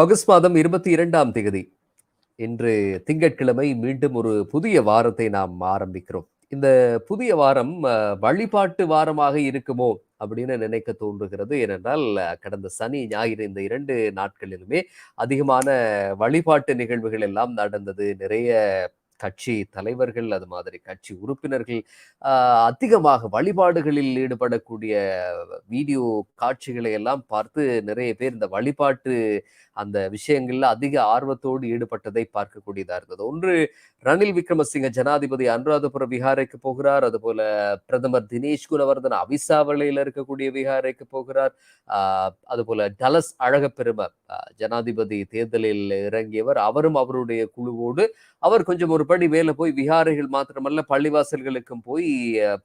August மாதம் இருபத்தி இரண்டாம் தேதி. இன்று திங்கட்கிழமை மீண்டும் ஒரு புதிய வாரத்தை நாம் ஆரம்பிக்கிறோம். இந்த புதிய வாரம் வழிபாட்டு வாரமாக இருக்குமோ அப்படின்னு நினைக்க தோன்றுகிறது. ஏனென்றால் கடந்த சனி ஞாயிறு இந்த இரண்டு நாட்களிலுமே அதிகமான வழிபாட்டு நிகழ்வுகள் எல்லாம் நடந்தது. நிறைய கட்சி தலைவர்கள் அது மாதிரி கட்சி உறுப்பினர்கள் அதிகமாக வழிபாடுகளில் ஈடுபடக்கூடிய வீடியோ காட்சிகளை எல்லாம் பார்த்து நிறைய பேர் இந்த வழிபாட்டு அந்த விஷயங்கள்ல அதிக ஆர்வத்தோடு ஈடுபட்டதை பார்க்கக்கூடியதா இருந்தது. ஒன்று ரணில் விக்ரமசிங்க ஜனாதிபதி அனுராதபுர விஹாரைக்கு போகிறார். அதுபோல பிரதமர் தினேஷ் குணவர்தன் அவிசாவளையில இருக்கக்கூடிய விஹாரைக்கு போகிறார். ஆஹ் அதுபோல டலஸ் அழகப்பெரும ஜனாதிபதி தேர்தலில் இறங்கியவர். அவரும் அவருடைய குழுவோடு அவர் கொஞ்சம் ஒரு படி மேல போய் விஹாரைகள் மாத்திரமல்ல பள்ளிவாசல்களுக்கும் போய்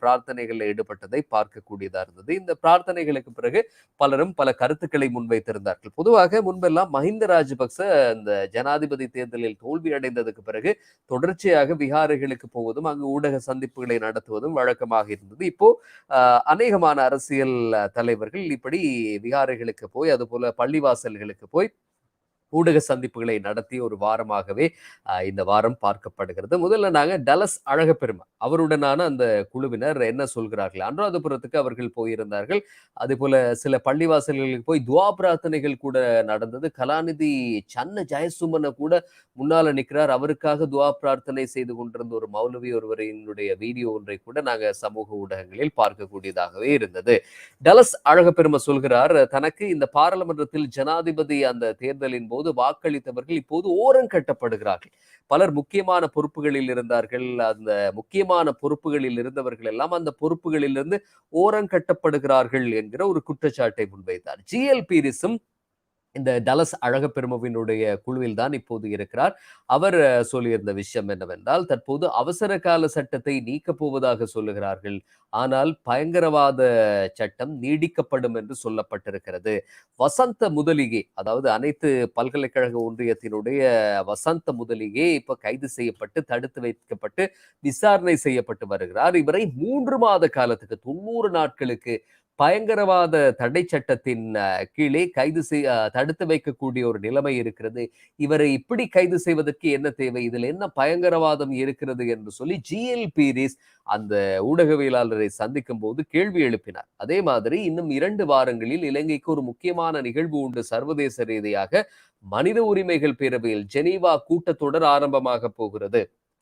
பிரார்த்தனைகளில் ஈடுபட்டதை பார்க்கக்கூடியதா இருந்தது. இந்த பிரார்த்தனைகளுக்கு பிறகு பலரும் பல கருத்துக்களை முன்வைத்திருந்தார்கள். பொதுவாக முன்பெல்லாம் மஹிந்த ராஜபக்ச இந்த ஜனாதிபதி தேர்தலில் தோல்வி அடைந்ததுக்கு பிறகு தொடர்ச்சியாக விகாரிகளுக்கு போவதும் அங்கு ஊடக சந்திப்புகளை நடத்துவதும் வழக்கமாக இருந்தது. இப்போ அநேகமான அரசியல் தலைவர்கள் இப்படி விகாரிகளுக்கு போய் அது போல பள்ளிவாசல்களுக்கு போய் ஊடக சந்திப்புகளை நடத்தி ஒரு வாரமாகவே இந்த வாரம் பார்க்கப்படுகிறது. முதல்ல நாங்கள் டலஸ் அழகப்பெருமை அவருடனான அந்த குழுவினர் என்ன சொல்கிறார்கள்? அனுராதபுரத்துக்கு அவர்கள் போயிருந்தார்கள். அதே போல சில பள்ளிவாசல்களுக்கு போய் துவா பிரார்த்தனைகள் கூட நடந்தது. கலாநிதி சன்ன ஜெயசுமனை கூட முன்னால நிற்கிறார் அவருக்காக துவா பிரார்த்தனை செய்து கொண்டிருந்த ஒரு மௌலவி ஒருவரினுடைய வீடியோ ஒன்றை கூட நாங்கள் சமூக ஊடகங்களில் பார்க்கக்கூடியதாகவே இருந்தது. டலஸ் அழகப்பெருமை சொல்கிறார் தனக்கு இந்த பாராளுமன்றத்தில் ஜனாதிபதி அந்த தேர்தலின் போது போது வாக்களித்தவர்கள் இப்போது ஓரம் கட்டப்படுகிறார்கள். பலர் முக்கியமான பொறுப்புகளில் இருந்தார்கள். அந்த முக்கியமான பொறுப்புகளில் இருந்தவர்கள் எல்லாம் அந்த பொறுப்புகளிலிருந்து ஓரம் கட்டப்படுகிறார்கள் என்கிற ஒரு குற்றச்சாட்டை முன்வைத்தார். ஜிஎல் பீரிஸும் இந்த டலஸ் அழகப்பெருமவினுடைய குழுவில் தான் இப்போது இருக்கிறார். அவர் சொல்லியிருந்த விஷயம் என்னவென்றால் தற்போது அவசர கால சட்டத்தை நீக்கப் போவதாக சொல்லுகிறார்கள். ஆனால் பயங்கரவாத சட்டம் நீடிக்கப்படும் என்று சொல்லப்பட்டிருக்கிறது. வசந்த முதலிகே அதாவது அனைத்து பல்கலைக்கழக ஒன்றியத்தினுடைய வசந்த முதலிகே இப்ப கைது செய்யப்பட்டு தடுத்து வைக்கப்பட்டு விசாரணை செய்யப்பட்டு வருகிறார். இவரை மூன்று மாத காலத்துக்கு தொண்ணூறு நாட்களுக்கு பயங்கரவாத தடை சட்டத்தின் கீழே கைது செய் தடுத்து வைக்கக்கூடிய ஒரு நிலைமை இருக்கிறது. இவரை இப்படி கைது செய்வதற்கு என்ன தேவை? இதில் என்ன பயங்கரவாதம் இருக்கிறது என்று சொல்லி ஜிஎல் பீரிஸ் அந்த ஊடகவியலாளரை சந்திக்கும் போது கேள்வி எழுப்பினார். அதே மாதிரி இன்னும் இரண்டு வாரங்களில் இலங்கைக்கு ஒரு முக்கியமான நிகழ்வு உண்டு. சர்வதேச ரீதியாக மனித உரிமைகள் பேரவையில் ஜெனீவா கூட்டத்தொடர் ஆரம்பமாக போகிறது.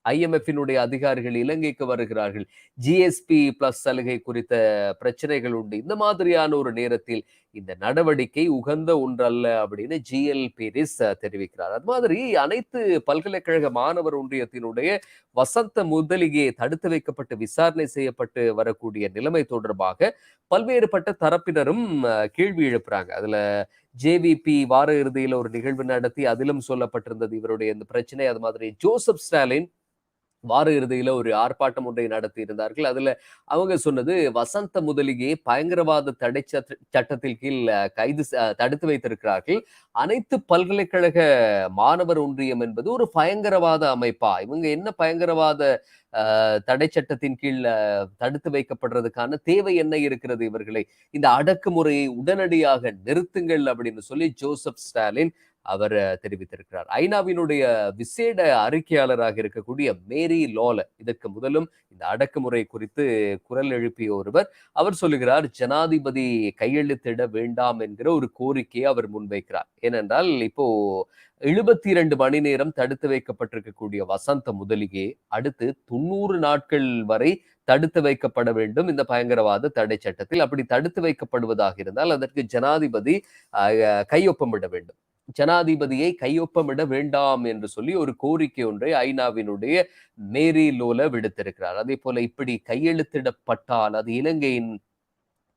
ஐஎம்எஃபினுடைய அதிகாரிகள் இலங்கைக்கு வருகிறார்கள். ஜிஎஸ்பி பிளஸ் சலுகை குறித்த பிரச்சனைகள் உண்டு. இந்த மாதிரியான ஒரு நேரத்தில் இந்த நடவடிக்கை உகந்த ஒன்றல்ல அப்படின்னு ஜிஎல் பீரிஸ் தெரிவிக்கிறார். அது மாதிரி அனைத்து பல்கலைக்கழக மாணவர் ஒன்றியத்தினுடைய வசந்த முதலிகே தடுத்து வைக்கப்பட்டு விசாரணை செய்யப்பட்டு வரக்கூடிய நிலைமை தொடர்பாக பல்வேறுபட்ட தரப்பினரும் கேள்வி எழுப்புறாங்க. அதுல ஜேவிபி வார இறுதியில் ஒரு நிகழ்வு நடத்தி அதிலும் சொல்லப்பட்டிருந்தது இவருடைய இந்த பிரச்சனை. அது மாதிரி ஜோசப் ஸ்டாலின் வார இறுதியில ஒரு ஆர்ப்பாட்டம் ஒன்றை நடத்தி இருந்தார்கள் அதுல அவங்க சொன்னது வசந்த முதலியே பயங்கரவாத தடை சட்டத்தில் கீழ் கைது தடுத்து வைத்திருக்கிறார்கள். அனைத்து பல்கலைக்கழக மாணவர் ஒன்றியம் என்பது ஒரு பயங்கரவாத அமைப்பா? இவங்க என்ன பயங்கரவாத தடை சட்டத்தின் கீழ் தடுத்து வைக்கப்படுறதுக்கான தேவை என்ன இருக்கிறது இவர்களை? இந்த அடக்குமுறையை உடனடியாக நிறுத்துங்கள் அப்படின்னு சொல்லி ஜோசப் ஸ்டாலின் அவர் தெரிவித்திருக்கிறார். ஐநாவினுடைய விசேட அறிக்கையாளராக இருக்கக்கூடிய மேரி லோல இதற்கு முதலும் இந்த அடக்குமுறை குறித்து குரல் எழுப்பிய ஒருவர் அவர் சொல்லுகிறார் ஜனாதிபதி கையெழுத்திட வேண்டாம் என்கிற ஒரு கோரிக்கையை அவர் முன்வைக்கிறார். ஏனென்றால் இப்போ எழுபத்தி இரண்டு மணி நேரம் தடுத்து வைக்கப்பட்டிருக்கக்கூடிய வசந்த முதலிகே அடுத்து தொண்ணூறு நாட்கள் வரை தடுத்து வைக்கப்பட வேண்டும். இந்த பயங்கரவாத தடை சட்டத்தில் அப்படி தடுத்து வைக்கப்படுவதாக இருந்தால் அதற்கு ஜனாதிபதி கையொப்பமிட வேண்டும். ஜனாதிபதியை கையொப்பமிட வேண்டாம் என்று சொல்லி ஒரு கோரிக்கை ஒன்றை ஐநாவினுடைய மேரி லோல விடுத்திருக்கிறார். அதே போல இப்படி கையெழுத்திடப்பட்டால் அது இலங்கையின்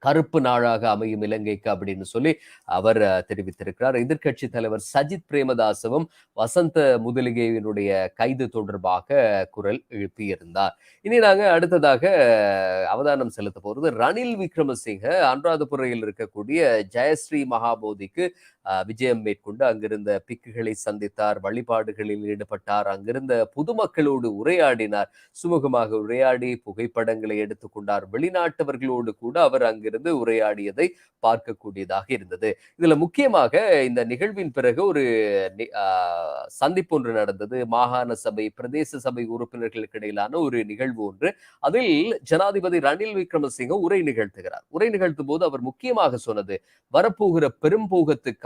கருப்பு நாளாக அமையும் இலங்கைக்கு அப்படின்னு சொல்லி அவர் தெரிவித்திருக்கிறார். எதிர்கட்சி தலைவர் சஜித் பிரேமதாசவும் வசந்த முதலிகையினுடைய கைது தொடர்பாக குரல் எழுப்பியிருந்தார். இனி நாங்கள் அடுத்ததாக அவதானம் செலுத்த போகிறது ரணில் விக்ரமசிங்க அனுராதபுரையில் இருக்கக்கூடிய ஜெயஸ்ரீ மகாபோதிக்கு விஜயம் மேற்கொண்டு அங்கிருந்த பிக்குகளை சந்தித்தார் வழிபாடுகளில் ஈடுபட்டார் அங்கிருந்த பொதுமக்களோடு உரையாடினார் சுமூகமாக உரையாடி புகைப்படங்களை எடுத்துக்கொண்டார் வெளிநாட்டவர்களோடு கூட அவர் அங்கிருந்து உரையாடியதை பார்க்கக்கூடியதாக இருந்தது. இதுல முக்கியமாக இந்த நிகழ்வின் பிறகு ஒரு சந்திப்பு ஒன்று நடந்தது. மாகாண சபை பிரதேச சபை உறுப்பினர்களுக்கு இடையிலான ஒரு நிகழ்வு ஒன்று. அதில் ஜனாதிபதி ரணில் விக்ரமசிங்க உரை நிகழ்த்துகிறார். உரை நிகழ்த்தும் போது அவர் முக்கியமாக சொன்னது வரப்போகிற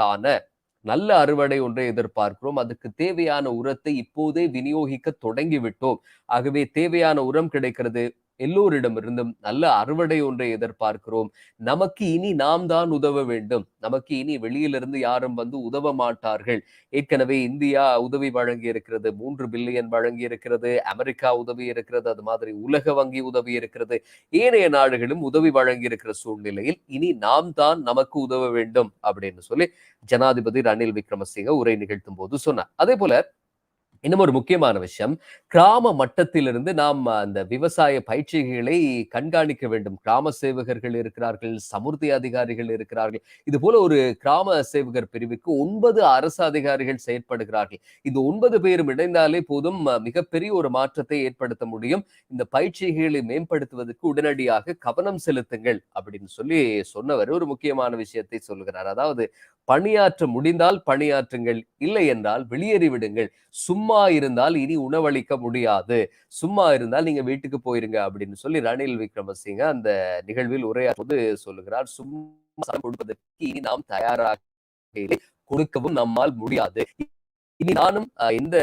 பெரும்போகத்துக்கான நல்ல அறுவடை ஒன்றை எதிர்பார்க்கிறோம். அதுக்கு தேவையான உரத்தை இப்போதே விநியோகிக்க தொடங்கிவிட்டோம். ஆகவே தேவையான உரம் கிடைக்கிறது. எல்லோரிடமிருந்தும் நல்ல அறுவடை ஒன்றை எதிர்பார்க்கிறோம். நமக்கு இனி நாம் தான் உதவ வேண்டும். நமக்கு இனி வெளியிலிருந்து யாரும் வந்து உதவ மாட்டார்கள். ஏற்கனவே இந்தியா உதவி வழங்கி இருக்கிறது மூன்று பில்லியன் வழங்கி இருக்கிறது அமெரிக்கா உதவி இருக்கிறது அது மாதிரி உலக வங்கி உதவி இருக்கிறது. ஏனைய நாடுகளும் உதவி வழங்கி இருக்கிற சூழ்நிலையில் இனி நாம் தான் நமக்கு உதவ வேண்டும் அப்படின்னு சொல்லி ஜனாதிபதி ரணில் விக்ரமசிங்க உரை நிகழ்த்தும் போது சொன்னார். அதே போல இன்னும் ஒரு முக்கியமான விஷயம். கிராம மட்டத்திலிருந்து நாம் அந்த விவசாய பயிற்சிகளை கண்காணிக்க வேண்டும். கிராம சேவகர்கள் இருக்கிறார்கள் சமுர்த்தி அதிகாரிகள் இருக்கிறார்கள். இது போல ஒரு கிராம சேவகர் பிரிவுக்கு ஒன்பது அரசு அதிகாரிகள் செயற்படுகிறார்கள். இந்த ஒன்பது பேரும் இணைந்தாலே போதும் மிகப்பெரிய ஒரு மாற்றத்தை ஏற்படுத்த முடியும். இந்த பயிற்சிகளை மேம்படுத்துவதற்கு உடனடியாக கவனம் செலுத்துங்கள் அப்படின்னு சொல்லி சொன்னவர் ஒரு முக்கியமான விஷயத்தை சொல்கிறார் அதாவது பணியாற்ற முடிந்தால் பணியாற்றுங்கள் இல்லை என்றால் வெளியேறிவிடுங்கள் சும்மா இருந்தால் இனி உணவளிக்க முடியாது. சும்மா இருந்தால் நீங்க வீட்டுக்கு போயிருங்க அப்படின்னு சொல்லி ரணில் விக்ரமசிங்க அந்த நிகழ்வில் உரையாடுவது சொல்லுகிறார். சும்மா கொடுப்பதற்கு இனி நாம் தயாராக கொடுக்கவும் நம்மால் முடியாது. இனி நானும் எந்த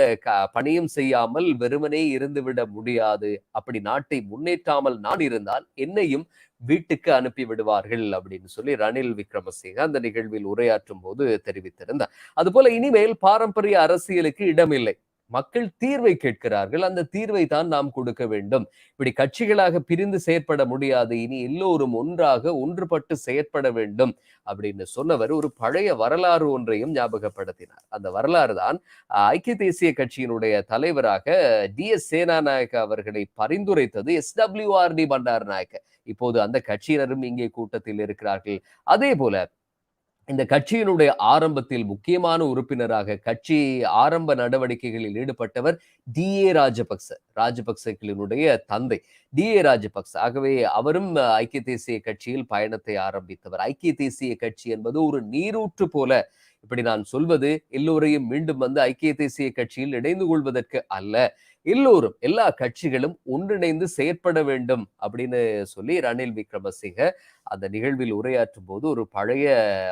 பணியும் செய்யாமல் வெறுமனே இருந்துவிட முடியாது. அப்படி நாட்டை முன்னேற்றாமல் நான் இருந்தால் என்னையும் வீட்டுக்கு அனுப்பி விடுவார்கள் அப்படின்னு சொல்லி ரணில் விக்ரமசிங்க அந்த நிகழ்வில் உரையாற்றும் போது தெரிவித்திருந்தார். அதுபோல இனிமேல் பாரம்பரிய அரசியலுக்கு இடமில்லை. மக்கள் தீர்வை கேட்கிறார்கள். அந்த தீர்வை தான் நாம் கொடுக்க வேண்டும். இப்படி கட்சிகளாக பிரிந்து செயற்பட முடியாது. இனி எல்லோரும் ஒன்றாக ஒன்றுபட்டு செயற்பட வேண்டும் அப்படின்னு சொன்னவர் ஒரு பழைய வரலாறு ஒன்றையும் ஞாபகப்படுத்தினார். அந்த வரலாறு தான் ஐக்கிய தேசிய கட்சியினுடைய தலைவராக டி. எஸ். சேனாநாயக்க அவர்களை பரிந்துரைத்தது S. W. R. D. Bandaranaike இப்போது அந்த கட்சியினரும் இங்கே கூட்டத்தில் இருக்கிறார்கள். அதே போல இந்த கட்சியினுடைய ஆரம்பத்தில் முக்கியமான உறுப்பினராக கட்சி ஆரம்ப நடவடிக்கைகளில் ஈடுபட்டவர் டி ஏ ராஜபக்ச ராஜபக்சகளினுடைய தந்தை. டி ஏ ராஜபக்ச ஆகவே அவரும் ஐக்கிய தேசிய கட்சியில் பயணத்தை ஆரம்பித்தவர். ஐக்கிய தேசிய கட்சி என்பது ஒரு நீரூற்று போல இப்படி நான் சொல்வது எல்லோரையும் மீண்டும் வந்து ஐக்கிய தேசிய கட்சியில் இணைந்து கொள்வதற்கு அல்ல. எல்லோரும் எல்லா கட்சிகளும் ஒன்றிணைந்து செயற்பட வேண்டும் அப்படின்னு சொல்லி ரணில் விக்ரமசிங்க அந்த நிகழ்வில் உரையாற்றும் போது ஒரு பழைய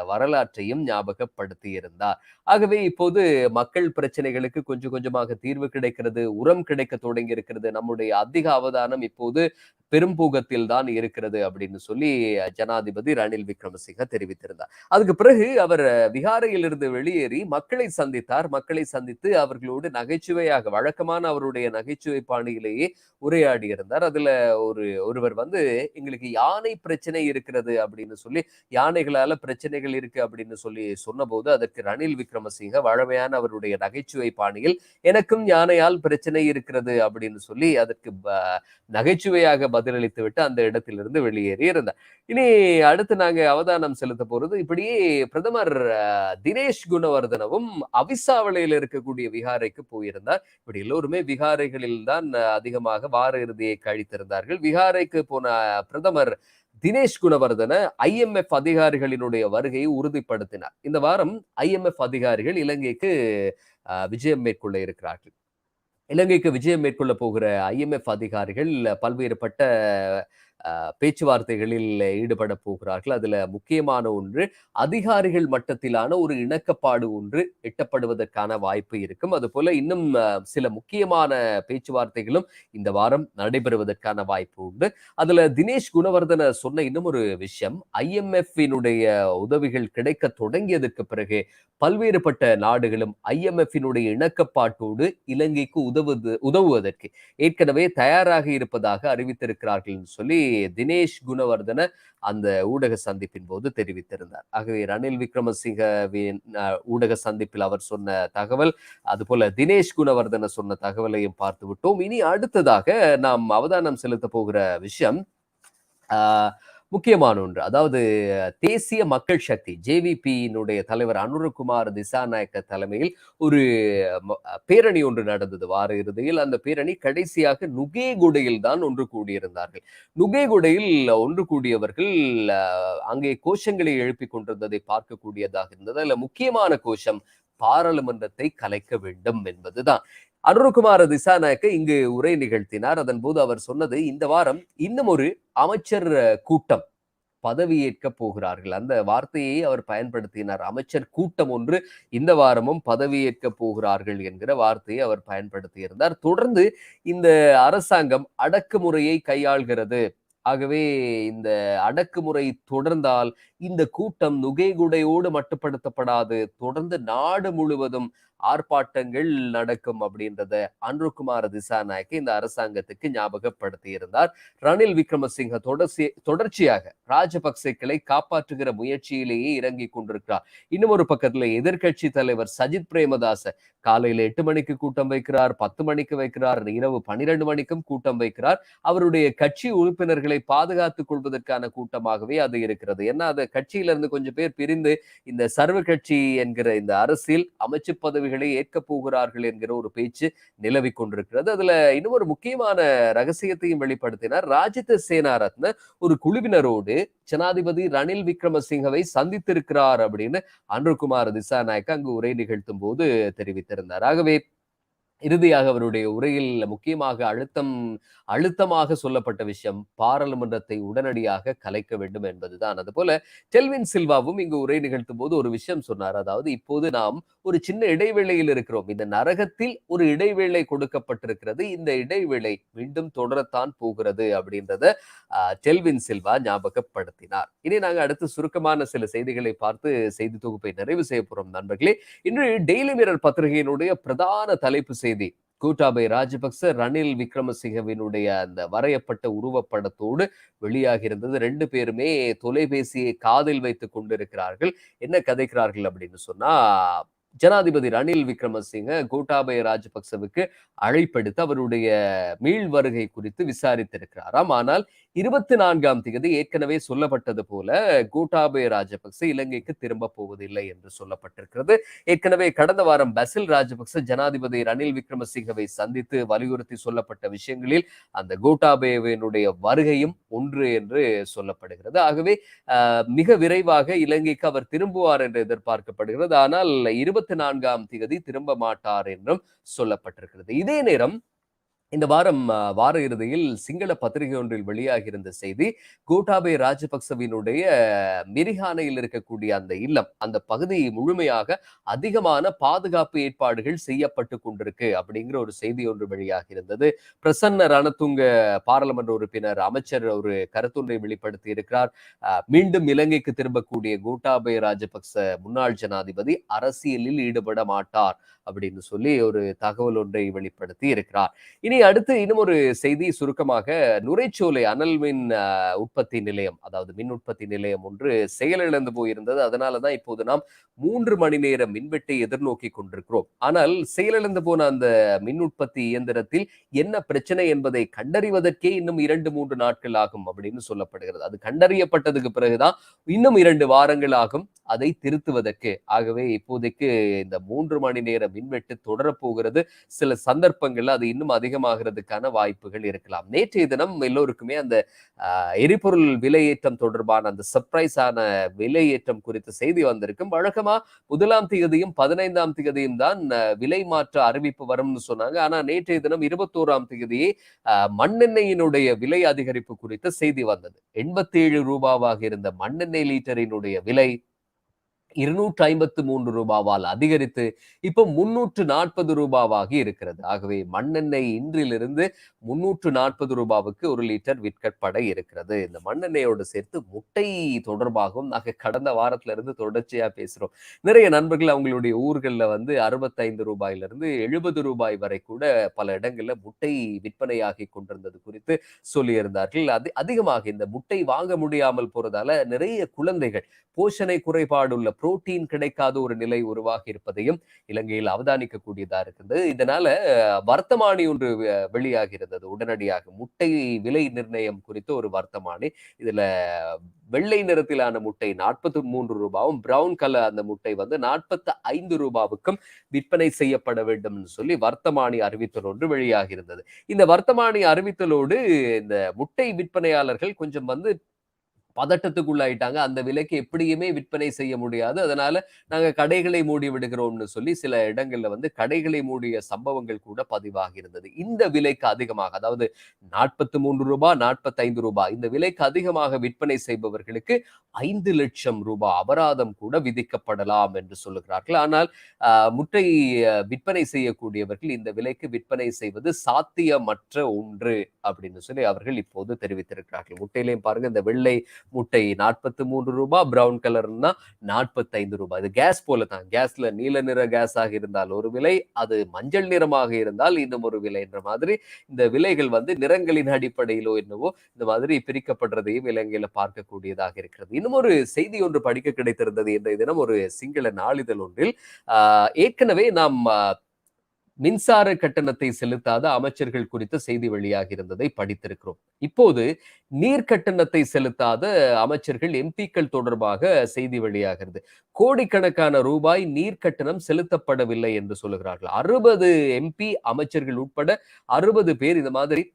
வரலாற்றையும் ஞாபகப்படுத்தி இருந்தார் ஆகவே இப்போது மக்கள் பிரச்சனைகளுக்கு கொஞ்சம் கொஞ்சமாக தீர்வு கிடைக்கிறது உரம் கிடைக்க தொடங்கி இருக்கிறது நம்முடைய அதிக அவதானம் இப்போது பெரும்பூகத்தில் தான் இருக்கிறது அப்படின்னு சொல்லி ஜனாதிபதி ரணில் விக்ரமசிங்க தெரிவித்திருந்தார். அதுக்கு பிறகு அவர் விகாரையிலிருந்து வெளியேறி மக்களை சந்தித்தார். மக்களை சந்தித்து அவர்களோடு நகைச்சுவையாக வழக்கமான அவருடைய நகைச்சுவை பாணியிலேயே உரையாடி இருந்தார் அதுல ஒரு ஒருவர் வந்து எங்களுக்கு யானை பிரச்சனை இருக்கு இருக்கிறது அப்படின்னு சொல்லி யானைகளால பிரச்சனைகள் இருக்கு அப்படின்னு சொல்லி சொன்னபோது அதற்கு ரணில் விக்ரமசிங்க வழமையான அவருடைய நகைச்சுவை பாணியில் எனக்கும் யானையால் பிரச்சனை இருக்கிறது அப்படின்னு சொல்லி அதற்கு நகைச்சுவையாக பதிலளித்து விட்டு அந்த இடத்திலிருந்து வெளியேறி இருந்தார். இனி அடுத்து நாங்க அவதானம் செலுத்த போறது இப்படியே பிரதமர் தினேஷ் குணவர்தனவும் அவிசாவளையில் இருக்கக்கூடிய விகாரைக்கு போயிருந்தார். இப்படி எல்லோருமே விகாரைகளில் தான் அதிகமாக வார இறுதியை கழித்திருந்தார்கள். விகாரைக்கு போன பிரதமர் தினேஷ் குணவர்தன ஐஎம்எஃப் அதிகாரிகளினுடைய வருகையை உறுதிப்படுத்தினார். இந்த வாரம் ஐஎம்எஃப் அதிகாரிகள் இலங்கைக்கு விஜயம் மேற்கொள்ள இருக்கிறார்கள். இலங்கைக்கு விஜயம் மேற்கொள்ள போகிற ஐஎம்எஃப் அதிகாரிகள் பல்வேறுபட்ட பேச்சுவார்த்தைகளில் ஈடுபட போகிறார்கள். அதுல முக்கியமான ஒன்று அதிகாரிகள் மட்டத்திலான ஒரு இணக்கப்பாடு ஒன்று எட்டப்படுவதற்கான வாய்ப்பு இருக்கும். அது போல இன்னும் சில முக்கியமான பேச்சுவார்த்தைகளும் இந்த வாரம் நடைபெறுவதற்கான வாய்ப்பு உண்டு. அதுல தினேஷ் குணவர்தன சொன்ன இன்னும் ஒரு விஷயம் ஐஎம்எஃபினுடைய உதவிகள் கிடைக்க தொடங்கியதற்கு பிறகு பல்வேறுபட்ட நாடுகளும் ஐஎம்எஃபினுடைய இணக்கப்பாட்டோடு இலங்கைக்கு உதவுவது உதவுவதற்கு ஏற்கனவே தயாராக இருப்பதாக அறிவித்திருக்கிறார்கள் சொல்லி தினேஷ் குணவர்தன அந்த ஊடக சந்திப்பின் போது தெரிவித்திருந்தார். ஆகவே ரணில் விக்ரமசிங்கவின் ஊடக சந்திப்பில் அவர் சொன்ன தகவல் அதுபோல தினேஷ் குணவர்தன சொன்ன தகவலையும் பார்த்து விட்டோம். இனி அடுத்ததாக நாம் அவதானம் செலுத்த போகிற விஷயம் முக்கியமான ஒன்று. அதாவது தேசிய மக்கள் சக்தி ஜேவிபியினுடைய தலைவர் அனுரகுமார் திசாநாயக்க தலைமையில் ஒரு பேரணி ஒன்று நடந்தது வார இறுதியில். அந்த பேரணி கடைசியாக நுகேகுடையில் தான் ஒன்று கூடியிருந்தார்கள். நுகேகுடையில் ஒன்று கூடியவர்கள் அங்கே கோஷங்களை எழுப்பி கொண்டிருந்ததை பார்க்கக்கூடியதாக இருந்தது. அதில் முக்கியமான கோஷம் பாராளுமன்றத்தை கலைக்க வேண்டும் என்பதுதான். அருண்குமார திசாநாயக்க இங்கு உரை நிகழ்த்தினார். அதன் போது அவர் சொன்னது இந்த வாரம் இன்னும் ஒரு அமைச்சர் கூட்டம் பதவியேற்க போகிறார்கள். அந்த வார்த்தையை அவர் பயன்படுத்தினார். அமைச்சர் கூட்டம் ஒன்று இந்த வாரமும் பதவியேற்க போகிறார்கள் என்கிற வார்த்தையை அவர் பயன்படுத்தியிருந்தார். தொடர்ந்து இந்த அரசாங்கம் அடக்குமுறையை கையாள்கிறது. ஆகவே இந்த அடக்குமுறை தொடர்ந்தால் இந்த கூட்டம் நுகைகுடையோடு மட்டுப்படுத்தப்படாது. தொடர்ந்து நாடு முழுவதும் ஆர்ப்பாட்டங்கள் நடக்கும் அப்படின்றத அன்ருகுமார் திசாநாயக்க இந்த அரசாங்கத்துக்கு ஞாபகப்படுத்தி இருந்தார் ரணில் விக்ரமசிங்க தொடர்ச்சி தொடர்ச்சியாக ராஜபக்சேக்களை காப்பாற்றுகிற முயற்சியிலேயே இறங்கி கொண்டிருக்கிறார். இன்னும் ஒரு பக்கத்துல எதிர்கட்சி தலைவர் சஜித் பிரேமதாச காலையில எட்டு மணிக்கு கூட்டம் வைக்கிறார் பத்து மணிக்கு வைக்கிறார் இரவு பனிரெண்டு மணிக்கும் கூட்டம் வைக்கிறார். அவருடைய கட்சி உறுப்பினர்களை பாதுகாத்துக் கொள்வதற்கான கூட்டமாகவே அது இருக்கிறது. ஏன்னா அது கட்சியிலிருந்து கொஞ்சம் பேர் பிரிந்து இந்த சர்வ கட்சி என்கிற இந்த அரசியல் அமைச்சு பதவி பதவிகளை ஏற்கப் போகிறார்கள் என்கிற ஒரு பேச்சு நிலவி கொண்டிருக்கிறது. அதுல இன்னும் ஒரு முக்கியமான ரகசியத்தையும் வெளிப்படுத்தினார். ராஜித சேனாரத்ன ஒரு குழுவினரோடு ஜனாதிபதி ரணில் விக்ரமசிங்கவை சந்தித்திருக்கிறார் அப்படின்னு அன்ருகுமார் திசாநாயக்க அங்கு உரை நிகழ்த்தும் போது தெரிவித்திருந்தார். ஆகவே இறுதியாக அவருடைய உரையில் முக்கியமாக அழுத்தம் அழுத்தமாக சொல்லப்பட்ட விஷயம் பாராளுமன்றத்தை உடனடியாக கலைக்க வேண்டும் என்பதுதான். அதுபோல டெல்வின் சில்வாவும் இங்கு உரை நிகழ்த்தும் போது ஒரு விஷயம் சொன்னார். அதாவது இப்போது நாம் ஒரு சின்ன இடைவேளையில் இருக்கிறோம். இந்த நரகத்தில் ஒரு இடைவேளை கொடுக்கப்பட்டிருக்கிறது. இந்த இடைவேளை மீண்டும் தொடரத்தான் போகிறது அப்படின்றத டெல்வின் சில்வா ஞாபகப்படுத்தினார். இனி நாங்க அடுத்து சுருக்கமான சில செய்திகளை பார்த்து செய்தி தொகுப்பை நிறைவு செய்ய போறோம் நண்பர்களே. இன்று டெய்லி மிரர் பத்திரிகையினுடைய பிரதான தலைப்பு செய்தி தேதி கூட்டாபை ராஜபக்ச ரணில் விக்ரமசிங்கவினுடைய அந்த வரையப்பட்ட உருவப்படத்தோடு வெளியாகி இருந்தது ரெண்டு பேருமே தொலைபேசியை காதில் வைத்து கொண்டிருக்கிறார்கள். என்ன கதைக்கிறார்கள் அப்படின்னு சொன்னா ஜனாதிபதி ரணில் விக்ரமசிங்க கோட்டாபய ராஜபக்சவுக்கு அழைப்படுத்த அவருடைய மீள் வருகை குறித்து விசாரித்திருக்கிறாராம். ஆனால் இருபத்தி நான்காம் தேதி ஏற்கனவே சொல்லப்பட்டது போல கோட்டாபய ராஜபக்ச இலங்கைக்கு திரும்ப போவதில்லை என்று சொல்லப்பட்டிருக்கிறது. ஏற்கனவே கடந்த வாரம் பசில் ராஜபக்ச ஜனாதிபதி ரணில் விக்ரமசிங்கவை சந்தித்து வலியுறுத்தி சொல்லப்பட்ட விஷயங்களில் அந்த கோட்டாபயவினுடைய வருகையும் ஒன்று என்று சொல்லப்படுகிறது. ஆகவே மிக விரைவாக இலங்கைக்கு அவர் திரும்புவார் என்று எதிர்பார்க்கப்படுகிறது. ஆனால் இருபத்தி நான்காம் தேதி திரும்ப மாட்டார் என்றும் சொல்லப்பட்டிருக்கிறது. இதே நேரம் இந்த வாரம் வார இறுதியில் சிங்கள பத்திரிகை ஒன்றில் வெளியாகியிருந்த செய்தி கோட்டாபே ராஜபக்சவினுடைய மிரிஹானையில் இருக்கக்கூடிய அந்த இல்லம் அந்த பகுதி முழுமையாக அதிகமான பாதுகாப்பு ஏற்பாடுகள் செய்யப்பட்டு கொண்டிருக்கு அப்படிங்கிற ஒரு செய்தி ஒன்று வெளியாகி இருந்தது பிரசன்ன ரணத்துங்க பாராளுமன்ற உறுப்பினர் அமைச்சர் ஒரு கருத்தொன்றை வெளிப்படுத்தி இருக்கிறார். மீண்டும் இலங்கைக்கு திரும்பக்கூடிய கோட்டாபே ராஜபக்ச முன்னாள் ஜனாதிபதி அரசியலில் ஈடுபட மாட்டார் அப்படின்னு சொல்லி ஒரு தகவல் ஒன்றை வெளிப்படுத்தி இருக்கிறார். இனி அடுத்து இன்னும் ஒரு செய்தி சுருக்கமாக. நுரைச்சோலை அனல் மின் உற்பத்தி நிலையம் அதாவது மின் உற்பத்தி நிலையம் ஒன்று செயலிழந்து போயிருந்தது. அதனாலதான் இப்போது நாம் மூன்று மணி நேர மின்வெட்டை எதிர்நோக்கி கொண்டிருக்கிறோம். ஆனால் செயலிழந்து போன அந்த மின் உற்பத்தி இயந்திரத்தில் என்ன பிரச்சனை என்பதை கண்டறிவதற்கே இன்னும் இரண்டு மூன்று நாட்கள் ஆகும் அப்படின்னு சொல்லப்படுகிறது. அது கண்டறியப்பட்டதுக்கு பிறகுதான் இன்னும் இரண்டு வாரங்கள் ஆகும் அதை திருத்துவதற்கு. ஆகவே இப்போதைக்கு இந்த மூன்று மணி நேர மின்வெட்டு தொடரப்போகிறது சில சந்தர்ப்பங்கள்ல அது இன்னும் அதிகமாக அதிகமாகிறதுக்கான வாய்ப்புகள் இருக்கலாம். நேற்றைய தினம் எல்லோருக்குமே அந்த எரிபொருள் விலையேற்றம் தொடர்பான அந்த சர்ப்ரைஸான விலையேற்றம் குறித்த செய்தி வந்திருக்கும். வழக்கமா முதலாம் தேதியும் பதினைந்தாம் தேதியும் தான் விலை மாற்ற அறிவிப்பு வரும்னு சொன்னாங்க. ஆனா நேற்றைய தினம் இருபத்தோராம் தேதியே மண்ணெண்ணெயினுடைய விலை அதிகரிப்பு குறித்த செய்தி வந்தது. எண்பத்தி ஏழு ரூபாவாக இருந்த மண்ணெண்ணெய் லீட்டரினுடைய விலை இருநூற்று ஐம்பத்து மூன்று ரூபாவால் அதிகரித்து இப்போ முன்னூற்று நாற்பது ரூபாவாகி இருக்கிறது. ஆகவே மண்ணெண்ணெய் இன்றிலிருந்து முன்னூற்று நாற்பது ரூபாவுக்கு ஒரு லிட்டர் விற்கப்பட இருக்கிறது. இந்த மண்ணெண்ணெயோடு சேர்த்து முட்டை தொடர்பாகவும் நாங்கள் கடந்த வாரத்திலிருந்து தொடர்ச்சியாக பேசுகிறோம் நிறைய நண்பர்கள் அவங்களுடைய ஊர்களில் வந்து அறுபத்தைந்து ரூபாயிலிருந்து எழுபது ரூபாய் வரை கூட பல இடங்களில் முட்டை விற்பனையாகி கொண்டிருந்தது குறித்து சொல்லியிருந்தார்கள். அது அதிகமாக இந்த முட்டை வாங்க முடியாமல் போறதால நிறைய குழந்தைகள் போஷணை குறைபாடு உள்ள புரோட்டீன் கிடைக்காத ஒரு நிலை உருவாகி இருப்பதையும் இலங்கையில் அவதானிக்கக்கூடியதா இருக்குது இதனால வர்த்தமானி ஒன்று வெ- வெளியாகிறது உடனடியாக முட்டை விலை நிர்ணயம் குறித்த ஒரு வர்த்தமானி. இதுல வெள்ளை நிறத்திலான முட்டை நாற்பத்தி மூன்று ரூபாவும் பிரவுன் கலர் அந்த முட்டை வந்து நாற்பத்தி ஐந்து ரூபாவுக்கும் விற்பனை செய்யப்பட வேண்டும் என்று சொல்லி வர்த்தமானி அறிவித்தல் ஒன்று வெளியாகிருந்தது இந்த வர்த்தமானி அறிவித்தலோடு இந்த முட்டை விற்பனையாளர்கள் கொஞ்சம் வந்து பதட்டத்துக்குள்ளாயிட்டாங்க. அந்த விலைக்கு எப்படியுமே விற்பனை செய்ய முடியாது. அதனால நாங்க கடைகளை மூடி விடுகிறோம்னு சொல்லி சில இடங்கள்ல வந்து கடைகளை மூடிய சம்பவங்கள் கூட பதிவாகி இருந்தது. இந்த விலைக்கு அதிகமாக அதாவது நாற்பத்தி மூன்று ரூபாய் நாற்பத்தி ஐந்து ரூபாய் இந்த விலைக்கு அதிகமாக விற்பனை செய்பவர்களுக்கு ஐந்து லட்சம் ரூபாய் அபராதம் கூட விதிக்கப்படலாம் என்று சொல்லுகிறார்கள். ஆனால் முட்டை விற்பனை செய்யக்கூடியவர்கள் இந்த விலைக்கு விற்பனை செய்வது சாத்தியமற்ற ஒன்று அப்படின்னு சொல்லி அவர்கள் இப்போது தெரிவித்திருக்கிறார்கள். முட்டையிலையும் பாருங்க இந்த வெள்ளை முட்டை நாற்பத்தி மூன்று ரூபாய் பிரவுன் கலர்னா நாற்பத்தைந்து ரூபாய் இது கேஸ் போல தான் கேஸ்ல நீல நிற கேஸாக இருந்தால் ஒரு விலை அது மஞ்சள் நிறமாக இருந்தால் இன்னும் ஒரு விலை என்ற மாதிரி. இந்த விலைகள் வந்து நிறங்களின் அடிப்படையிலோ என்னவோ இந்த மாதிரி பிரிக்கப்படுறதையும் இலங்கையில பார்க்கக்கூடியதாக இருக்கிறது. இன்னும் ஒரு செய்தி ஒன்று படிக்க கிடைத்திருந்தது. இன்றைய தினம் ஒரு சிங்கள நாளிதழ் ஒன்றில் ஏற்கனவே நாம் மின்சார கட்டணத்தை செலுத்தாத அமைச்சர்கள் குறித்த செய்தி வெளியாக இருந்ததை படித்திருக்கிறோம். இப்போது நீர் கட்டணத்தை செலுத்தாத அமைச்சர்கள் எம்பிக்கள் தொடர்பாக செய்தி வெளியாகிறது. கோடிக்கணக்கான ரூபாய் நீர் கட்டணம் செலுத்தப்படவில்லை என்று சொல்லுகிறார்கள். அறுபது எம்பி அமைச்சர்கள் உட்பட அறுபது பேர் இந்த மாதிரி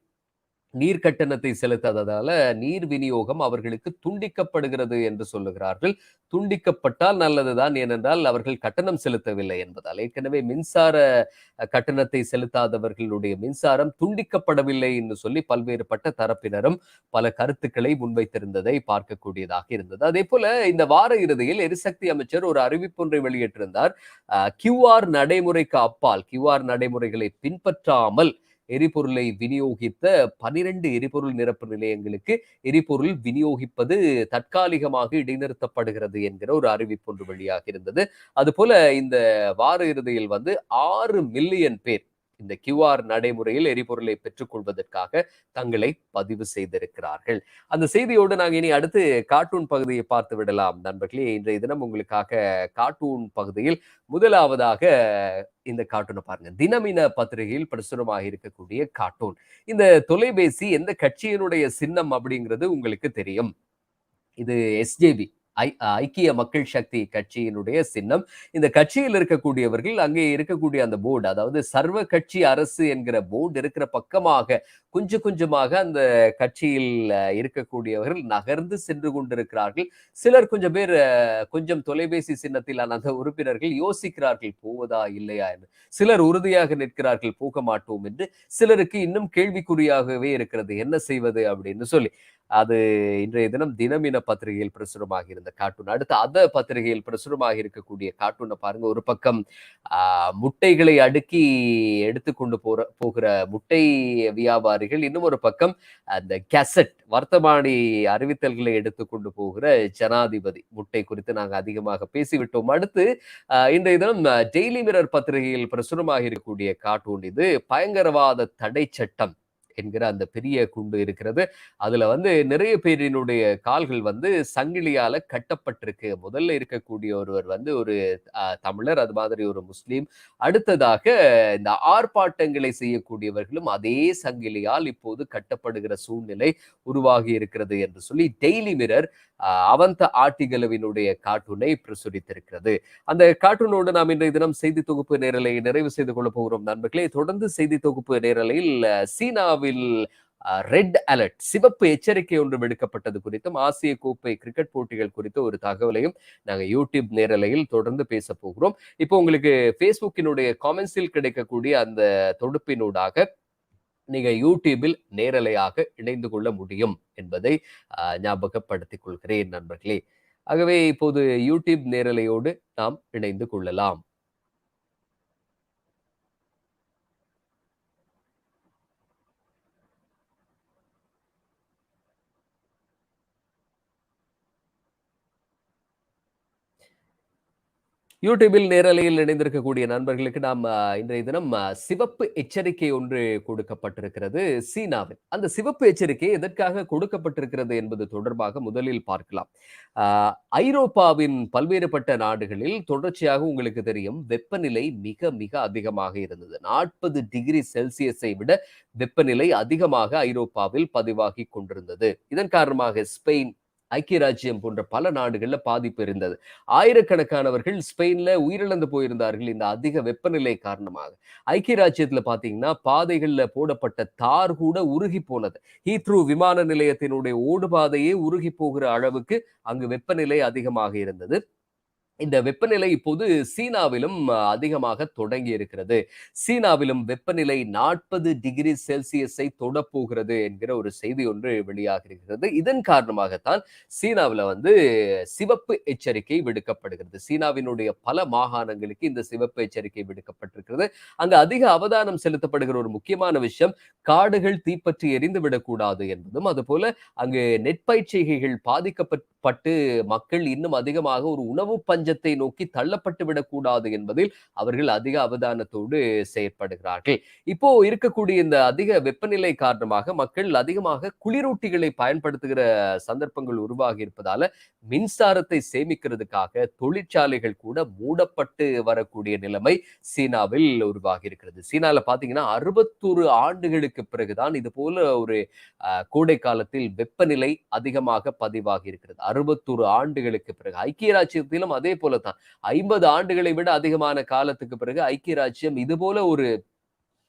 நீர் கட்டணத்தை செலுத்தாததால நீர் விநியோகம் அவர்களுக்கு துண்டிக்கப்படுகிறது என்று சொல்லுகிறார்கள். துண்டிக்கப்பட்டால் நல்லதுதான் ஏனென்றால் அவர்கள் கட்டணம் செலுத்தவில்லை என்பதால். ஏற்கனவே மின்சார கட்டணத்தை செலுத்தாதவர்களுடைய மின்சாரம் துண்டிக்கப்படவில்லை என்று சொல்லி பல்வேறுபட்ட தரப்பினரும் பல கருத்துக்களை முன்வைத்திருந்ததை பார்க்கக்கூடியதாக இருந்தது. அதே போல இந்த வார இறுதியில் எரிசக்தி அமைச்சர் ஒரு அறிவிப்பொன்றை வெளியிட்டிருந்தார். கியூஆர் நடைமுறைக்கு அப்பால் கியூஆர் நடைமுறைகளை பின்பற்றாமல் எரிபொருளை விநியோகித்த பனிரெண்டு எரிபொருள் நிரப்பு நிலையங்களுக்கு எரிபொருள் விநியோகிப்பது தற்காலிகமாக இடைநிறுத்தப்படுகிறது என்கிற ஒரு அறிவிப்பு ஒன்று வெளியாக இருந்தது அதுபோல இந்த வார இறுதியில் வந்து ஆறு மில்லியன் பேர் இந்த கியூஆர் நடைமுறையில் எரிபொருளை பெற்றுக்கொள்வதற்காக தங்களை பதிவு செய்திருக்கிறார்கள். அந்த செய்தியோடு நாங்கள் இனி அடுத்து கார்ட்டூன் பகுதியை பார்த்து விடலாம். நண்பர்களே இன்றைய தினம் உங்களுக்காக கார்ட்டூன் பகுதியில் முதலாவதாக இந்த கார்ட்டூனை பாருங்க. தினமின பத்திரிகையில் பிரசுரமாக இருக்கக்கூடிய கார்ட்டூன் இந்த தொலைபேசி எந்த கட்சியினுடைய சின்னம் அப்படிங்கிறது உங்களுக்கு தெரியும். இது எஸ்ஜேபி ஐக்கிய மக்கள் சக்தி கட்சியினுடைய சின்னம். இந்த கட்சியில் இருக்கக்கூடியவர்கள் அங்கே இருக்கக்கூடிய அந்த போர்டு அதாவது சர்வ கட்சி அரசு என்கிற போர்டு இருக்கிற பக்கமாக கொஞ்சம் கொஞ்சமாக அந்த கட்சியில் இருக்கக்கூடியவர்கள் நகர்ந்து சென்று கொண்டிருக்கிறார்கள். சிலர் கொஞ்சம் பேர் கொஞ்சம் தொலைபேசி சின்னத்திலான அந்த உறுப்பினர்கள் யோசிக்கிறார்கள் போவதா இல்லையா? என்று. சிலர் உறுதியாக நிற்கிறார்கள் போக மாட்டோம் என்று. சிலருக்கு இன்னும் கேள்விக்குறியாகவே இருக்கிறது என்ன செய்வது? அப்படின்னு சொல்லி. அது இன்றைய தினம் தினமின பத்திரிகையில் பிரசுரமாக இருந்த கார்ட்டூன். அடுத்து அத பத்திரிகையில் பிரசுரமாக இருக்கக்கூடிய கார்ட்டூனை பாருங்க. ஒரு பக்கம் முட்டைகளை அடுக்கி எடுத்துக்கொண்டு போற போகிற முட்டை வியாபாரிகள் இன்னும் ஒரு பக்கம் அந்த கெசட் வர்த்தமானி அறிவித்தல்களை எடுத்துக்கொண்டு போகிற ஜனாதிபதி. முட்டை குறித்து நாங்கள் அதிகமாக பேசிவிட்டோம். அடுத்து இன்றைய தினம் டெய்லி மிரர் பத்திரிகையில் பிரசுரமாக இருக்கக்கூடிய கார்ட்டூன் இது. பயங்கரவாத தடை சட்டம். என்கிற அந்த பெரிய குண்டு இருக்கிறது. அதுல வந்து நிறைய பேரினுடைய கால்கள் வந்து சங்கிலியால கட்டப்பட்டிருக்கு. முதல்ல இருக்கக்கூடிய ஒருவர் வந்து ஒரு தமிழர் அது மாதிரி ஒரு முஸ்லீம். அடுத்ததாக இந்த ஆர்ப்பாட்டங்களை செய்யக்கூடியவர்களும் அதே சங்கிலியால் இப்போது கட்டப்படுகிற சூழ்நிலை உருவாகி இருக்கிறது என்று சொல்லி டெய்லி மிரர் அவந்த ஆட்டிகளவினுடைய கார்ட்டூனை பிரசுரித்திருக்கிறது. அந்த கார்ட்டூனோடு நாம் இன்றைய தினம் செய்தி தொகுப்பு நேரலை நிறைவு செய்து கொள்ள போகிறோம் நண்பர்களே. தொடர்ந்து செய்தி தொகுப்பு நேரலையில் சீனாவில் இந்தியாவில் ரெட் அலர்ட் சிவப்பு எச்சரிக்கை ஒன்று விடுக்கப்பட்டது குறித்தும் ஆசிய கோப்பை கிரிக்கெட் போட்டிகள் குறித்த ஒரு தகவலையும் நாங்கள் யூடியூப் நேரலையில் தொடர்ந்து பேச போகிறோம். இப்போ உங்களுக்கு ஃபேஸ்புக்கினுடைய காமெண்ட்ஸில் கிடைக்கக்கூடிய அந்த தொடுப்பினூடாக நீங்க யூடியூபில் நேரலையாக இணைந்து கொள்ள முடியும் என்பதை ஆஹ், ஞாபகப்படுத்திக் கொள்கிறேன் நண்பர்களே. ஆகவே இப்போது யூடியூப் நேரலையோடு நாம் இணைந்து கொள்ளலாம். யூடியூபில் நேரலையில் இணைந்திருக்கக்கூடிய நண்பர்களுக்கு நாம் இன்றைய தினம் சிவப்பு எச்சரிக்கை ஒன்று கொடுக்கப்பட்டிருக்கிறது. சீனாவில். அந்த சிவப்பு எச்சரிக்கை எதற்காக கொடுக்கப்பட்டிருக்கிறது என்பது தொடர்பாக முதலில் பார்க்கலாம். ஐரோப்பாவின் பல்வேறுபட்ட நாடுகளில் தொடர்ச்சியாக உங்களுக்கு தெரியும் வெப்பநிலை மிக மிக அதிகமாக இருந்தது. நாற்பது டிகிரி செல்சியஸை விட வெப்பநிலை அதிகமாக ஐரோப்பாவில் பதிவாகி கொண்டிருந்தது. இதன் காரணமாக ஸ்பெயின் ஐக்கிய ராஜ்யம் போன்ற பல நாடுகளில் பாதிப்பு இருந்தது. ஆயிரக்கணக்கானவர்கள் ஸ்பெயின்ல உயிரிழந்து போயிருந்தார்கள் இந்த அதிக வெப்பநிலை காரணமாக. ஐக்கிய ராஜ்யத்துல பாத்தீங்கன்னா பாதைகள்ல போடப்பட்ட தார் கூட உருகி போனது. ஹீத்ரூ விமான நிலையத்தினுடைய ஓடுபாதையே உருகி போகிற அளவுக்கு அங்கு வெப்பநிலை அதிகமாக இருந்தது. இந்த வெப்பநிலை இப்போது சீனாவிலும் அதிகமாக தொடங்கி இருக்கிறது. சீனாவிலும் வெப்பநிலை நாற்பது டிகிரி செல்சியஸை தொடப்போகிறது என்கிற ஒரு செய்தி ஒன்று வெளியாக இருக்கிறது. இதன் காரணமாகத்தான் சீனாவில் வந்து சிவப்பு எச்சரிக்கை விடுக்கப்படுகிறது. சீனாவினுடைய பல மாகாணங்களுக்கு இந்த சிவப்பு எச்சரிக்கை விடுக்கப்பட்டிருக்கிறது. அங்கு அதிக அவதானம் செலுத்தப்படுகிற ஒரு முக்கியமான விஷயம் காடுகள் தீப்பற்றி எரிந்து விடக்கூடாது என்பதும். அதுபோல அங்கு நெற்பயிற்சிகைகள் பாதிக்கப்பட்டு பட்டு மக்கள் இன்னும் அதிகமாக ஒரு உணவு பஞ்சத்தை நோக்கி தள்ளப்பட்டு விடக்கூடாது என்பதில் அவர்கள் அதிக அவதானத்தோடு செயற்படுகிறார்கள். இப்போ இருக்கக்கூடிய இந்த அதிக வெப்பநிலை காரணமாக மக்கள் அதிகமாக குளிரூட்டிகளை பயன்படுத்துகிற சந்தர்ப்பங்கள் உருவாகி இருப்பதால மின்சாரத்தை சேமிக்கிறதுக்காக தொழிற்சாலைகள் கூட மூடப்பட்டு வரக்கூடிய நிலைமை சீனாவில் உருவாகி இருக்கிறது. சீனால பாத்தீங்கன்னா அறுபத்தொரு ஆண்டுகளுக்கு பிறகுதான் இது போல ஒரு அஹ், கோடை காலத்தில் வெப்பநிலை அதிகமாக பதிவாகி இருக்கிறது. அறுபத்தொரு ஆண்டுகளுக்கு பிறகு ஐக்கிய ராஜ்யத்திலும் அதே போலதான் ஐம்பது ஆண்டுகளை விட அதிகமான காலத்துக்கு பிறகு ஐக்கிய ராஜ்யம் இது போல ஒரு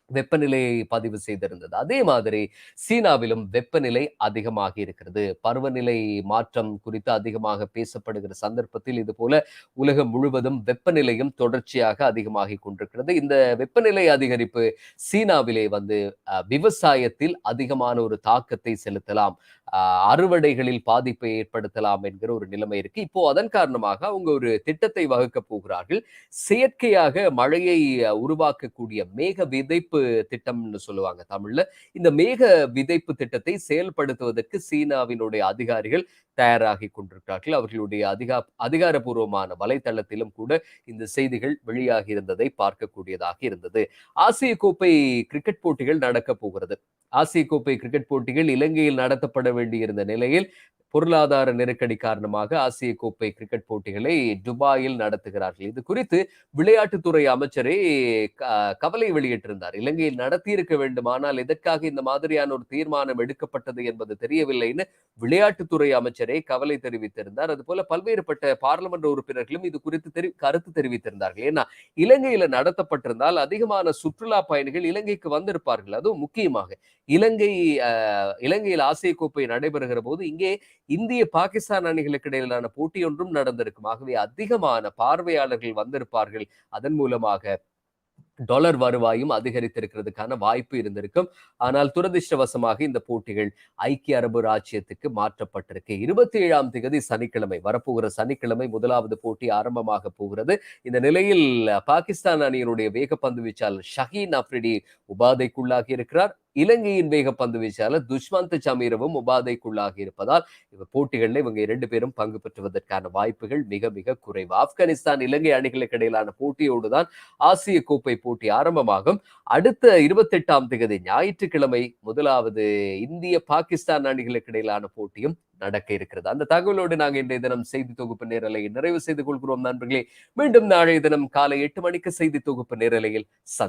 வெப்பநிலையை பதிவு செய்திருந்தது. அதே மாதிரி சீனாவிலும் வெப்பநிலை அதிகமாகி இருக்கிறது. பருவநிலை மாற்றம் குறித்து அதிகமாக பேசப்படுகிற சந்தர்ப்பத்தில் இது போல உலகம் முழுவதும் வெப்பநிலையும் தொடர்ச்சியாக அதிகமாகி கொண்டிருக்கிறது. இந்த வெப்பநிலை அதிகரிப்பு சீனாவிலே வந்து அஹ், விவசாயத்தில் அதிகமான ஒரு தாக்கத்தை செலுத்தலாம். அஹ், அறுவடைகளில் பாதிப்பை ஏற்படுத்தலாம் என்கிற ஒரு நிலைமை இருக்கு. இப்போ அதன் காரணமாக அவங்க ஒரு திட்டத்தை வகுக்க போகிறார்கள். செயற்கையாக மழையை உருவாக்கக்கூடிய மேக விதைப்பு திட்டம்னு சொல்லுவாங்க தமிழ்ல. இந்த மேக விதைப்பு திட்டத்தை செயல்படுத்துவதற்கு சீனாவினுடைய அதிகாரிகள் தயாராகி கொண்டிருக்கிறார்கள். அவர்களுடைய அதிகா அதிகாரபூர்வமான வலைத்தளத்திலும் கூட இந்த செய்திகள் வெளியாகி இருந்ததை பார்க்கக்கூடியதாக இருந்தது. ஆசிய கோப்பை கிரிக்கெட் போட்டிகள் நடக்க போகிறது. ஆசிய கோப்பை கிரிக்கெட் போட்டிகள் இலங்கையில் நடத்தப்பட வேண்டியிருந்த நிலையில் பொருளாதார நெருக்கடி காரணமாக ஆசிய கோப்பை கிரிக்கெட் போட்டிகளை துபாயில் நடத்துகிறார்கள். இது குறித்து விளையாட்டுத்துறை அமைச்சரே க- கவலை வெளியிட்டிருந்தார். இலங்கையில் நடத்தியிருக்க வேண்டும் ஆனால் எதற்காக இந்த மாதிரியான ஒரு தீர்மானம் எடுக்கப்பட்டது என்பது தெரியவில்லைன்னு விளையாட்டுத்துறை அமைச்சர் கவலை தெரிவித்திருந்தார். அதுபோல பல்வேறுபட்ட பார்லமெண்ட் உறுப்பினர்களும் இது குறித்து தெரி கருத்து தெரிவித்திருந்தார்கள். ஏன்னா இலங்கையில நடத்தப்பட்டிருந்தால் அதிகமான சுற்றுலா பயணிகள் இலங்கைக்கு வந்திருப்பார்கள். அதுவும் முக்கியமாக இலங்கை இலங்கையில் ஆசிய கோப்பை நடைபெறுகிற போது இங்கே இந்திய பாகிஸ்தான் அணிகளுக்கு இடையிலான போட்டி ஒன்றும் நடந்திருக்கும். ஆகவே அதிகமான பார்வையாளர்கள் வந்திருப்பார்கள். அதன் மூலமாக டாலர் வருவாயும் அதிகரித்திருக்கிறதுக்கான வாய்ப்பு இருந்திருக்கும். ஆனால் துரதிர்ஷ்டவசமாக இந்த போட்டிகள் ஐக்கிய அரபு ராச்சியத்துக்கு மாற்றப்பட்டிருக்கு. இருபத்தி ஏழாம் தேதி சனிக்கிழமை வரப்போகிற சனிக்கிழமை முதலாவது போட்டி ஆரம்பமாக போகிறது. இந்த நிலையில் பாகிஸ்தான் அணியினுடைய வேகப்பந்து வீச்சாளர் ஷஹீன் அப்ரிடி உபாதைக்குள்ளாகி இருக்கிறார். இலங்கையின் வேகப்பந்து வீச்சாளர் துஷ்மந்த் சமீரவும் உபாதைக்குள்ளாகி இருப்பதால் இவர் போட்டிகளில் இவங்க இரண்டு பேரும் பங்கு பெற்றுவதற்கான வாய்ப்புகள் மிக மிக குறைவு. ஆப்கானிஸ்தான் இலங்கை அணிகளுக்கு இடையிலான போட்டியோடு தான் ஆசிய கோப்பை போட்டி ஆரம்பமாகும். அடுத்த இருபத்தெட்டாம் தேதி ஞாயிற்றுக்கிழமை முதலாவது இந்திய பாகிஸ்தான் அணிகளுக்கு இடையிலான போட்டியும் நடக்க இருக்கிறது. அந்த தகவலோடு நாங்கள் இன்றைய தினம் செய்தி தொகுப்பு நேரலை நிறைவு செய்து கொள்கிறோம் நண்பர்களே. மீண்டும் நாளைய தினம் காலை எட்டு மணிக்கு செய்தி தொகுப்பு நேரலையில் சந்தி